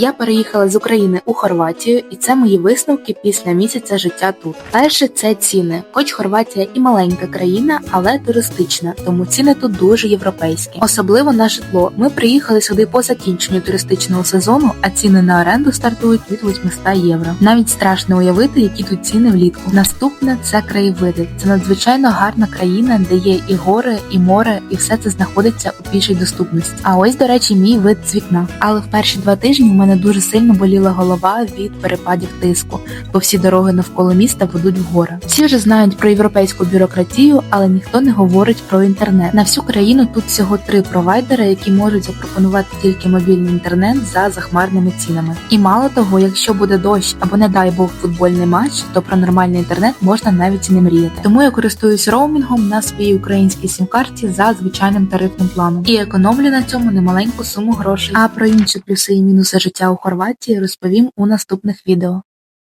Я переїхала з України у Хорватію, і це мої висновки після місяця життя тут. Перше це ціни. Хоч Хорватія і маленька країна, але туристична, тому ціни тут дуже європейські. Особливо на житло. Ми приїхали сюди по закінченню туристичного сезону, а ціни на оренду стартують від 800 євро. Навіть страшно уявити, які тут ціни влітку. Наступне це краєвиди. Це надзвичайно гарна країна, де є і гори, і море, і все це знаходиться у пішій доступності. А ось, до речі, мій вид з вікна. Але в перші два тижні у мене дуже сильно боліла голова від перепадів тиску, бо всі дороги навколо міста ведуть в гори. Всі вже знають про європейську бюрократію, але ніхто не говорить про інтернет. На всю країну тут всього три провайдери, які можуть запропонувати тільки мобільний інтернет за захмарними цінами. І мало того, якщо буде дощ або не дай Бог футбольний матч, то про нормальний інтернет можна навіть і не мріяти. Тому я користуюсь роумінгом на своїй українській сім-карті за звичайним тарифним планом і економлю на цьому немаленьку суму грошей. А про інші плюси і мінуси життя у Хорватії розповім у наступних відео.